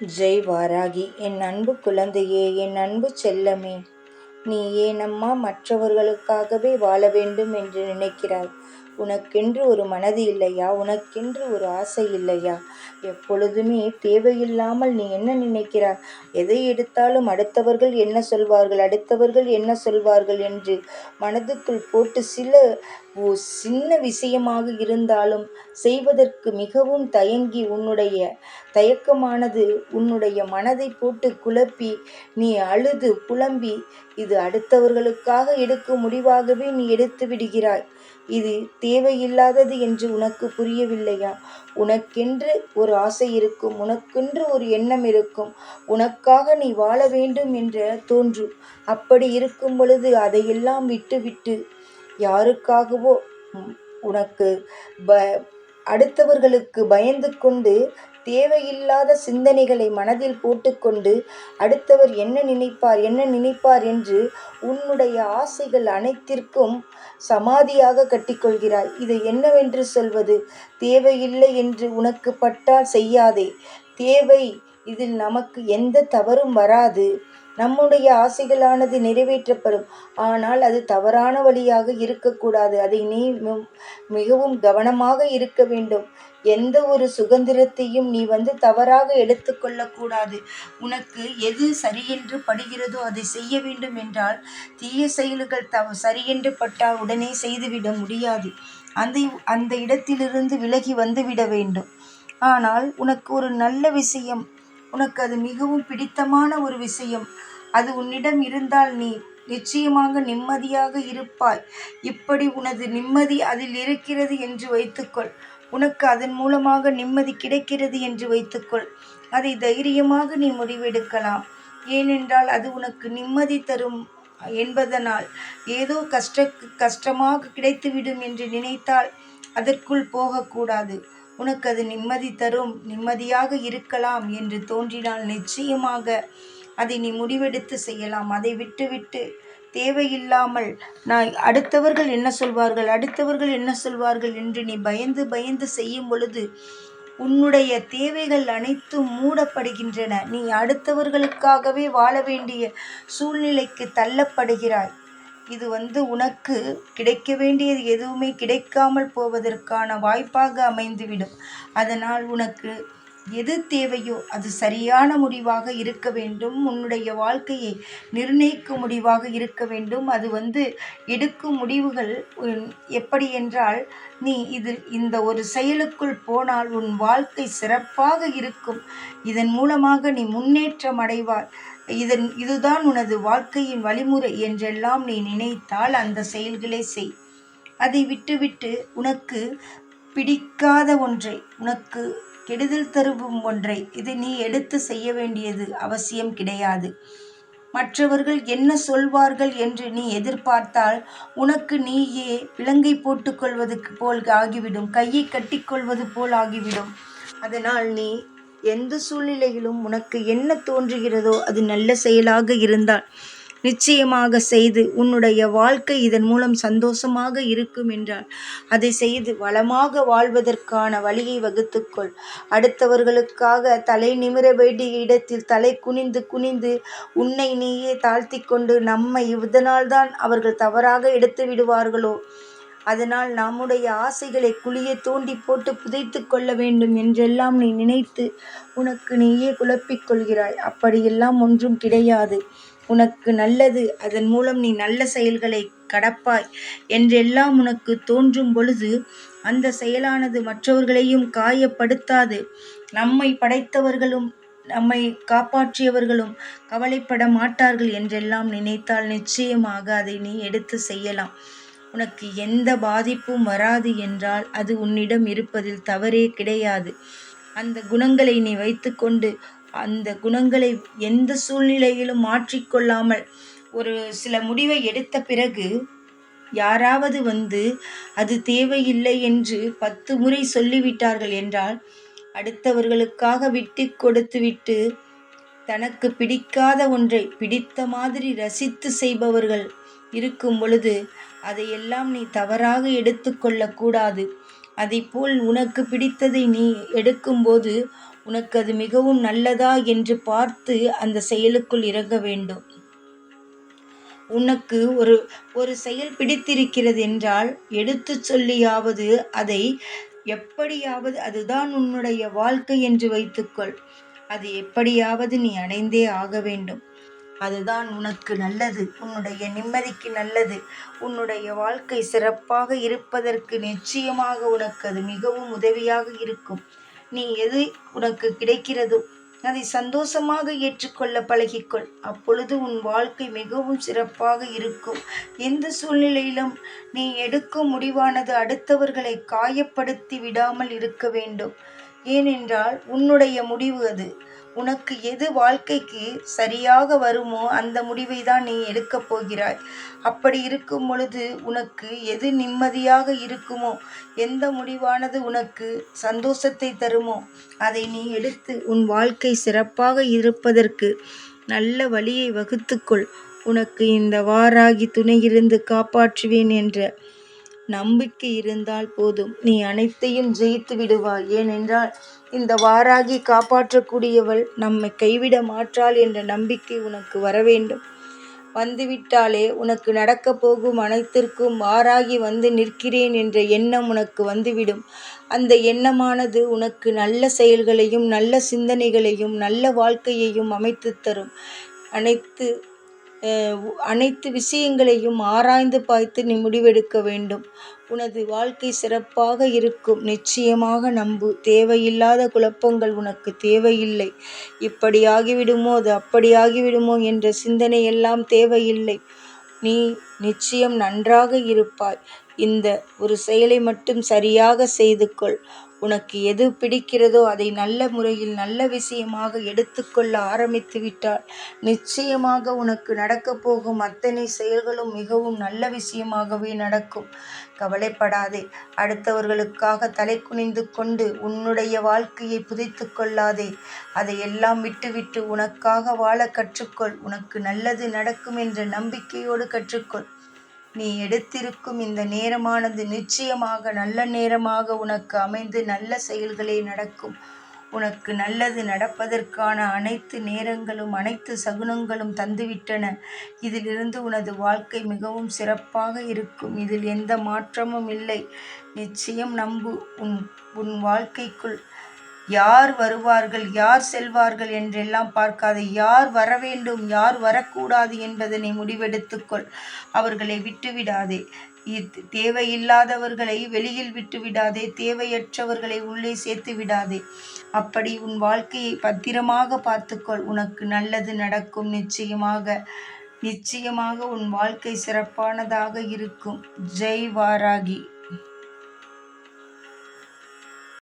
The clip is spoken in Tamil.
ஜெய் வாராகி என் அன்பு குழந்தையே என் அன்பு செல்லமே. நீ ஏனம்மா மற்றவர்களுக்காகவே வாழ வேண்டும் என்று நினைக்கிறாய். உனக்கென்று ஒரு மனது இல்லையா? உனக்கென்று ஒரு ஆசை இல்லையா? எப்பொழுதுமே தேவையில்லாமல் நீ என்ன நினைக்கிறாய்? எதை எடுத்தாலும் அடுத்தவர்கள் என்ன சொல்வார்கள்? அடுத்தவர்கள் என்ன சொல்வார்கள் என்று மனதுக்குள் போட்டு சில சின்ன விஷயமாக இருந்தாலும் செய்வதற்கு மிகவும் தயங்கி உன்னுடைய தயக்கமானது உன்னுடைய மனதை போட்டு குழப்பி நீ அழுது புலம்பி இது அடுத்தவர்களுக்காக எடுக்கும் முடிவாகவே நீ எடுத்து விடுகிறாய். இது தேவையில்லாதது என்று உனக்கு புரியவில்லையா? உனக்கென்று ஒரு ஆசை இருக்கும் உனக்கென்று ஒரு எண்ணம் இருக்கும் உனக்காக நீ வாழ வேண்டும் என்று தோன்றும். அப்படி இருக்கும் பொழுது அதையெல்லாம் விட்டுவிட்டு யாருக்காகவோ? உனக்கு ப அடுத்தவர்களுக்கு பயந்து கொண்டு தேவையில்லாத சிந்தனைகளை மனதில் போட்டுக்கொண்டு அடுத்தவர் என்ன நினைப்பார் என்ன நினைப்பார் என்று உன்னுடைய ஆசைகள் அனைத்திற்கும் சமாதியாக கட்டிக்கொள்கிறாய். இதை என்னவென்று சொல்வது? தேவையில்லை என்று உனக்கு பட்டால் செய்யாதே. தேவை இதில் நமக்கு எந்த தவறும் வராது. நம்முடைய ஆசைகளானது நிறைவேற்றப்படும். ஆனால் அது தவறான வழியாக இருக்கக்கூடாது. அதை நீ மிகவும் கவனமாக இருக்க வேண்டும். எந்த ஒரு சுதந்திரத்தையும் நீ வந்து தவறாக எடுத்துக்கொள்ளக்கூடாது உனக்கு எது சரியென்று படுகிறதோ அதை செய்ய வேண்டும் என்றால் தீய செயல்கள் தவ சரியென்று பட்டால் உடனே செய்துவிட முடியாது. அந்த அந்த இடத்திலிருந்து விலகி வந்துவிட வேண்டும். ஆனால் உனக்கு ஒரு நல்ல விஷயம் உனக்கு அது மிகவும் பிடித்தமான ஒரு விஷயம். அது உன்னிடம் இருந்தால் நீ நிச்சயமாக நிம்மதியாக இருப்பாய். இப்படி உனது நிம்மதி அதில் இருக்கிறது என்று வைத்துக்கொள். உனக்கு அதன் மூலமாக நிம்மதி கிடைக்கிறது என்று வைத்துக்கொள். அதை தைரியமாக நீ முடிவெடுக்கலாம். ஏனென்றால் அது உனக்கு நிம்மதி தரும் என்பதனால். ஏதோ கஷ்ட கஷ்டமாக கிடைத்துவிடும் என்று நினைத்தால் அதற்குள் போகக்கூடாது. உனக்கு அது நிம்மதி தரும் நிம்மதியாக இருக்கலாம் என்று தோன்றினால் நிச்சயமாக அதை நீ முடிவெடுத்து செய்யலாம். அதை விட்டுவிட்டு தேவையில்லாமல் நான் அடுத்தவர்கள் என்ன சொல்வார்கள் அடுத்தவர்கள் என்ன சொல்வார்கள் என்று நீ பயந்து பயந்து செய்யும் பொழுது உன்னுடைய தேவைகள் அனைத்தும் மூடப்படுகின்றன. நீ அடுத்தவர்களுக்காகவே வாழ வேண்டிய சூழ்நிலைக்கு தள்ளப்படுகிறாய். இது வந்து உனக்கு கிடைக்க வேண்டியது எதுவுமே கிடைக்காமல் போவதற்கான வாய்ப்பாக அமைந்துவிடும். அதனால் உனக்கு எது தேவையோ அது சரியான முடிவாக இருக்க வேண்டும். உன்னுடைய வாழ்க்கையை நிர்ணயிக்கும் முடிவாக இருக்க வேண்டும். அது வந்து எடுக்கும் முடிவுகள் எப்படி என்றால் நீ இதில் இந்த ஒரு செயலுக்குள் போனால் உன் வாழ்க்கை சிறப்பாக இருக்கும். இதன் மூலமாக நீ முன்னேற்றம் அடைவாய். இதன் இதுதான் உனது வாழ்க்கையின் வழிமுறை என்றெல்லாம் நீ நினைத்தால் அந்த செயல்களை செய். அதை விட்டுவிட்டு உனக்கு பிடிக்காத ஒன்றை உனக்கு கெடுதல் தருவும் ஒன்றை இதை நீ எடுத்து செய்ய வேண்டியது அவசியம் கிடையாது. மற்றவர்கள் என்ன சொல்வார்கள் என்று நீ எதிர்பார்த்தால் உனக்கு நீயே விலங்கை போட்டுக்கொள்வது போல் ஆகிவிடும் கையை கட்டிக்கொள்வது போல் ஆகிவிடும். அதனால் நீ எந்த சூழ்நிலையிலும் உனக்கு என்ன தோன்றுகிறதோ அது நல்ல செயலாக இருந்தால் நிச்சயமாக செய்து உன்னுடைய வாழ்க்கை இதன் மூலம் சந்தோஷமாக இருக்கும் என்றால் அதை செய்து வளமாக வாழ்வதற்கான வழியை வகுத்துக்கொள். அடுத்தவர்களுக்காக தலை நிமிர வேண்டிய இடத்தில் தலை குனிந்து குனிந்து உன்னை நீயே தாழ்த்தி கொண்டு நம்மை இதனால்தான் அவர்கள் தவறாக எடுத்து விடுவார்களோ அதனால் நம்முடைய ஆசைகளை குழியை தோண்டி போட்டு புதைத்து கொள்ள வேண்டும் என்றெல்லாம் நீ நினைத்து உனக்கு நீயே குழப்பிக் கொள்கிறாய். அப்படியெல்லாம் ஒன்றும் கிடையாது. உனக்கு நல்லது அதன் மூலம் நீ நல்ல செயல்களை கடப்பாய் என்றெல்லாம் உனக்கு தோன்றும் பொழுது அந்த செயலானது மற்றவர்களையும் காயப்படுத்தாது. நம்மை படைத்தவர்களும் நம்மை காப்பாற்றியவர்களும் கவலைப்பட மாட்டார்கள் என்றெல்லாம் நினைத்தால் நிச்சயமாக அதை நீ எடுத்து செய்யலாம். உனக்கு எந்த பாதிப்பும் வராது என்றால் அது உன்னிடம் இருப்பதில் தவறே கிடையாது. அந்த குணங்களை நீ வைத்துக்கொண்டு அந்த குணங்களை எந்த சூழ்நிலையிலும் மாற்றிக்கொள்ளாமல் ஒரு சில முடிவை எடுத்த பிறகு யாராவது வந்து அது தேவையில்லை என்று பத்து முறை சொல்லிவிட்டார்கள் என்றால் அடுத்தவர்களுக்காக விட்டு கொடுத்துவிட்டு தனக்கு பிடிக்காத ஒன்றை பிடித்த மாதிரி ரசித்து செய்பவர்கள் இருக்கும் பொழுது அதையெல்லாம் நீ தவறாக எடுத்துக்கொள்ளக்கூடாது. அதைப்போல் உனக்கு பிடித்ததை நீ எடுக்கும்போது உனக்கு அது மிகவும் நல்லதா என்று பார்த்து அந்த செயலுக்குள் இறங்க வேண்டும். உனக்கு ஒரு ஒரு செயல் பிடித்திருக்கிறது என்றால் எடுத்து சொல்லியாவது அதை எப்படியாவது அதுதான் உன்னுடைய வாழ்க்கை என்று வைத்துக்கொள். அது எப்படியாவது நீ அடைந்தே ஆக வேண்டும். அதுதான் உனக்கு நல்லது உன்னுடைய நிம்மதிக்கு நல்லது. உன்னுடைய வாழ்க்கை சிறப்பாக இருப்பதற்கு நிச்சயமாக உனக்கு அது மிகவும் உதவியாக இருக்கும். நீ எது உனக்கு கிடைக்கிறதோ அதை சந்தோஷமாக ஏற்றுக்கொள்ள பழகிக்கொள். அப்பொழுது உன் வாழ்க்கை மிகவும் சிறப்பாக இருக்கும். எந்த சூழ்நிலையிலும் நீ எடுக்கும் முடிவானது அடுத்தவர்களை காயப்படுத்தி விடாமல் இருக்க வேண்டும். ஏனென்றால் உன்னுடைய முடிவு அது. உனக்கு எது வாழ்க்கைக்கு சரியாக வருமோ அந்த முடிவை தான் நீ எடுக்கப் போகிறாய். அப்படி இருக்கும் பொழுது உனக்கு எது நிம்மதியாக இருக்குமோ எந்த முடிவானது உனக்கு சந்தோஷத்தை தருமோ அதை நீ எடுத்து உன் வாழ்க்கை சிறப்பாக இருப்பதற்கு நல்ல வழியை வகுத்துக்கொள். உனக்கு இந்த வாராகி துணையிருந்து காப்பாற்றுவேன் என்ற நம்பிக்கை இருந்தால் போதும். நீ அனைத்தையும் ஜெயித்து விடுவாய். ஏனென்றால் இந்த வாராகி காப்பாற்றக்கூடியவள் நம்மை கைவிட மாற்றாள் என்ற நம்பிக்கை உனக்கு வர வேண்டும் வந்துவிட்டாலே உனக்கு நடக்கப் போகும் அனைத்திற்கும் வாராகி வந்து நிற்கிறேன் என்ற எண்ணம் உனக்கு வந்துவிடும். அந்த எண்ணமானது உனக்கு நல்ல செயல்களையும் நல்ல சிந்தனைகளையும் நல்ல வாழ்க்கையையும் அமைத்து தரும். அனைத்து அனைத்து விஷயங்களையும் ஆராய்ந்து பார்த்து நீ முடிவெடுக்க வேண்டும். உனது வாழ்க்கை சிறப்பாக இருக்கும். நிச்சயமாக நம்பு. தேவையில்லாத குழப்பங்கள் உனக்கு தேவையில்லை. இப்படி ஆகிவிடுமோ? அது அப்படி ஆகிவிடுமோ? என்ற சிந்தனை எல்லாம் தேவையில்லை. நீ நிச்சயம் நன்றாக இருப்பாய். இந்த ஒரு செயலை மட்டும் சரியாக செய்து கொள் உனக்கு எது பிடிக்கிறதோ அதை நல்ல முறையில் நல்ல விஷயமாக எடுத்துக்கொள்ள ஆரம்பித்து விட்டால் நிச்சயமாக உனக்கு நடக்கப் போகும் அத்தனை செயல்களும் மிகவும் நல்ல விஷயமாகவே நடக்கும். கவலைப்படாதே. அடுத்தவர்களுக்காக தலை குனிந்து கொண்டு உன்னுடைய வாழ்க்கையை புதைத்து கொள்ளாதே. அதையெல்லாம் விட்டுவிட்டு உனக்காக வாழ கற்றுக்கொள். உனக்கு நல்லது நடக்கும் என்ற நம்பிக்கையோடு கற்றுக்கொள். நீ எடுத்திருக்கும் இந்த நேரமானது நிச்சயமாக நல்ல நேரமாக உனக்கு அமைந்து நல்ல செயல்களே நடக்கும். உனக்கு நல்லது நடப்பதற்கான அனைத்து நேரங்களும் அனைத்து சகுனங்களும் தந்துவிட்டன. இதிலிருந்து உனது வாழ்க்கை மிகவும் சிறப்பாக இருக்கும். இதில் எந்த மாற்றமும் இல்லை. நிச்சயம் நம்பு. உன் உன் வாழ்க்கைக்குள் யார் வருவார்கள் யார் செல்வார்கள் என்றெல்லாம் பார்க்காத யார் வர வேண்டும் யார் வரக்கூடாது என்பதனை முடிவெடுத்துக்கொள் அவர்களை விட்டுவிடாதே. தேவையில்லாதவர்களை வெளியில் விட்டு விடாதே தேவையற்றவர்களை உள்ளே சேர்த்து விடாதே. அப்படி உன் வாழ்க்கையை பத்திரமாக பார்த்துக்கொள் உனக்கு நல்லது நடக்கும். நிச்சயமாக நிச்சயமாக உன் வாழ்க்கை சிறப்பானதாக இருக்கும். ஜெய் வாராகி.